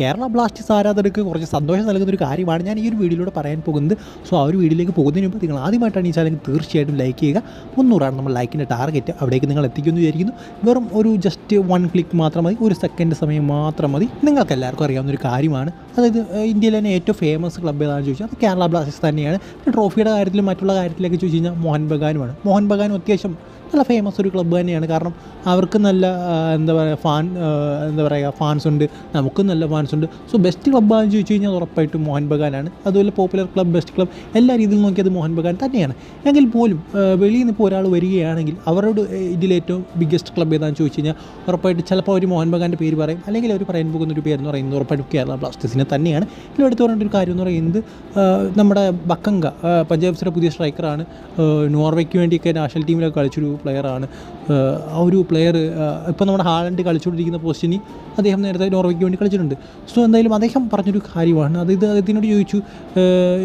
Kerala Blasters ആരാധകർക്ക് കുറച്ച് സന്തോഷം നൽകുന്ന ഒരു കാര്യമാണ് ഞാൻ ഈ ഒരു വീഡിയോയിലൂടെ പറയാൻ പോകുന്നത്. സോ ആ ഒരു വീഡിയോയിലേക്ക് പോകുന്നതിന് മുമ്പ് നിങ്ങൾ ആദ്യമായിട്ടാണ് ഈ ചാനൽ തീർച്ചയായിട്ടും ലൈക്ക് ചെയ്യുക. മുന്നൂറാണ് നമ്മൾ ലൈക്കിന്റെ ടാർഗറ്റ് അവിടേക്ക് നിങ്ങൾ എത്തിക്കുമെന്ന് വിചാരിക്കുന്നു. വെറും ഒരു ജസ്റ്റ് വൺ ക്ലിക്ക് മാത്രം മതി. ഒരു സെക്കൻഡ് സമയം മാത്രം മതി. നിങ്ങൾക്ക് എല്ലാവർക്കും അറിയാവുന്ന ഒരു കാര്യമാണ്. അതായത് ഇന്ത്യയിലെ തന്നെ ഏറ്റവും ഫേമസ് ക്ലബ്ബ് ഏതാണെന്ന് ചോദിച്ചാൽ അത് കേരള ബ്ലാസ്റ്റേഴ്സ് തന്നെയാണ്. ട്രോഫിയുടെ കാര്യത്തിലും മറ്റുള്ള കാര്യത്തിലൊക്കെ ചോദിച്ചു കഴിഞ്ഞാൽ മോഹൻ ബഗാനുമാണ്. മോഹൻ ബഗാനും അത്യാവശ്യം നല്ല ഫേമസ് ഒരു ക്ലബ്ബ് തന്നെയാണ്. കാരണം അവർക്ക് നല്ല എന്താ പറയുക ഫാൻ എന്താ പറയുക ഫാൻസ് ഉണ്ട്. നമുക്കും നല്ല ഫാൻസ് ഉണ്ട്. സോ ബെസ്റ്റ് ക്ലബ്ബാണെന്ന് ചോദിച്ചു കഴിഞ്ഞാൽ ഉറപ്പായിട്ടും മോഹൻ ബഗാനാണ്. അതുപോലെ പോപ്പുലർ ക്ലബ്ബ് ബെസ്റ്റ് ക്ലബ്ബ് എല്ലാ രീതിയിൽ നോക്കിയത് മോഹൻ ബഗാൻ തന്നെയാണ്. എങ്കിൽ പോലും വെളിയിൽ നിന്ന് ഇപ്പോൾ ഒരാൾ വരികയാണെങ്കിൽ അവരോട് ഇതിൽ ഇതിലേറ്റവും ബിഗ്ഗസ്റ്റ് ക്ലബ്ബ് ഏതാണെന്ന് ചോദിച്ചു കഴിഞ്ഞാൽ ഉറപ്പായിട്ട് ചിലപ്പോൾ അവർ മോഹൻ ബഗാന്റെ പേര് പറയും. അല്ലെങ്കിൽ അവർ പറയാൻ പോകുന്ന ഒരു പേരെന്ന് പറയുന്നത് ഉറപ്പായിട്ടും കേരള ബ്ലാസ്റ്റേഴ്സിനെ തന്നെയാണ്. ഇതിൽ എടുത്തു ഒരു കാര്യം എന്ന് പറയുന്നത് നമ്മുടെ ബക്കങ്ക പഞ്ചാബ്സിലെ പുതിയ സ്ട്രൈക്കറാണ് നോർവേക്ക് വേണ്ടിയൊക്കെ നാഷണൽ ടീമിലൊക്കെ കളിച്ചൊരു പ്ലെയറാണ് ആ ഒരു പ്ലെയർ ഇപ്പോൾ നമ്മുടെ ഹാളണ്ട് കളിച്ചുകൊണ്ടിരിക്കുന്ന പോസ്റ്റിന് അദ്ദേഹം നേരത്തെ നോർവേക്ക് വേണ്ടി കളിച്ചിട്ടുണ്ട്. സോ എന്തായാലും അദ്ദേഹം പറഞ്ഞൊരു കാര്യമാണ്. അത് ഇത് അദ്ദേഹത്തിനോട് ചോദിച്ചു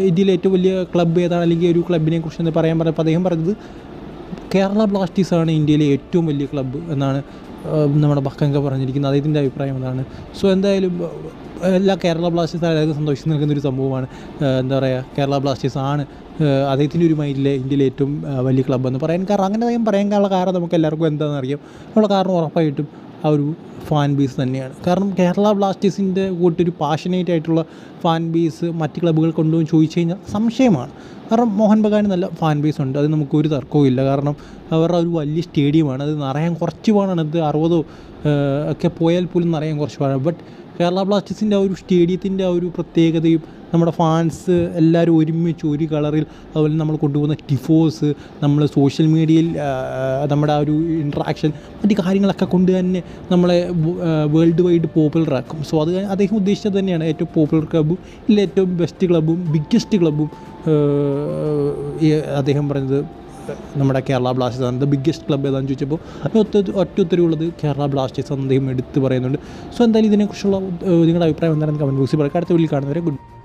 ഇന്ത്യയിലെ ഏറ്റവും വലിയ ക്ലബ്ബ് ഏതാണ്? അല്ലെങ്കിൽ ഒരു ക്ലബിനെ കുറിച്ച് എന്ന് പറയാൻ പറഞ്ഞപ്പോൾ അദ്ദേഹം പറഞ്ഞത് കേരള ബ്ലാസ്റ്റേഴ്സാണ് ഇന്ത്യയിലെ ഏറ്റവും വലിയ ക്ലബ്ബ് എന്നാണ് നമ്മുടെ ബക്കങ്ക പറഞ്ഞിരിക്കുന്നത്. അദ്ദേഹത്തിന്റെ അഭിപ്രായം അതാണ്. സോ എന്തായാലും എല്ലാ കേരള ബ്ലാസ്റ്റേഴ്സ് ആരാധകർക്ക് സന്തോഷം നൽകുന്ന ഒരു സംഭവമാണ്. എന്താ പറയുക കേരള ബ്ലാസ്റ്റേഴ്സ് ആണ് അദ്ദേഹത്തിന്റെ ഒരു മൈൻഡിലെ ഇന്ത്യയിലെ ഏറ്റവും വലിയ ക്ലബ്ബ് എന്ന് പറയാൻ കാരണം അങ്ങനെ അദ്ദേഹം പറയാനുള്ള കാരണം നമുക്ക് എല്ലാവർക്കും എന്താണെന്ന് അറിയാം. ഉള്ള കാരണം ഉറപ്പായിട്ടും ആ ഒരു ഫാൻ ബേസ് തന്നെയാണ്. കാരണം കേരള ബ്ലാസ്റ്റേഴ്സിന്റെ കൂട്ടൊരു പാഷനേറ്റ് ആയിട്ടുള്ള ഫാൻ ബേസ് മറ്റ് ക്ലബ്ബുകൾ കൊണ്ടുപോയി ചോദിച്ചു കഴിഞ്ഞാൽ സംശയമാണ്. കാരണം മോഹൻ ബഗാന് നല്ല ഫാൻ ബേസ് ഉണ്ട്. അത് നമുക്ക് ഒരു തർക്കവും ഇല്ല. കാരണം അവരുടെ ഒരു വലിയ സ്റ്റേഡിയമാണ് അത് നിറയാൻ കുറച്ച് പാടാണ് അത് അറുപതോ ഒക്കെ പോയാൽ പോലും നിറയാൻ കുറച്ച് പാടാണ് ബട്ട് കേരള ബ്ലാസ്റ്റേഴ്സിന്റെ ആ ഒരു സ്റ്റേഡിയത്തിന്റെ ആ ഒരു പ്രത്യേകതയും നമ്മുടെ ഫാൻസ് എല്ലാവരും ഒരുമിച്ച് ഒരു കളറിൽ അതുപോലെ നമ്മൾ കൊണ്ടുപോകുന്ന ടിഫോസ് നമ്മൾ സോഷ്യൽ മീഡിയയിൽ നമ്മുടെ ആ ഒരു ഇൻട്രാക്ഷൻ മറ്റു കാര്യങ്ങളൊക്കെ കൊണ്ട് തന്നെ നമ്മളെ വേൾഡ് വൈഡ് പോപ്പുലർ ആക്കും. സോ അത് അദ്ദേഹം ഉദ്ദേശിച്ചത് തന്നെയാണ്. ഏറ്റവും പോപ്പുലർ ക്ലബ്ബും ഇല്ല ഏറ്റവും ബെസ്റ്റ് ക്ലബ്ബും ബിഗ്ഗസ്റ്റ് ക്ലബ്ബും അദ്ദേഹം പറഞ്ഞത് നമ്മുടെ കേരള ബ്ലാസ്റ്റേഴ്സ് ആണ്. ദ ബിഗ്ഗസ്റ്റ് ക്ലബ് ഏതാണെന്ന് ചോദിച്ചപ്പോൾ അത് ഒത്ത ഒറ്റ ഉത്തരവുള്ളത് കേരള ബ്ലാസ്റ്റേഴ്സ് എന്ന് അദ്ദേഹം എടുത്ത് പറയുന്നുണ്ട്. സോ എന്തായാലും ഇതിനെക്കുറിച്ചുള്ള നിങ്ങളുടെ അഭിപ്രായം എന്താണെന്ന് കമന്റ് ബോക്സിൽ പറയാം അടുത്ത വീട്ടിൽ കാണുന്നവരെ ഗുഡ്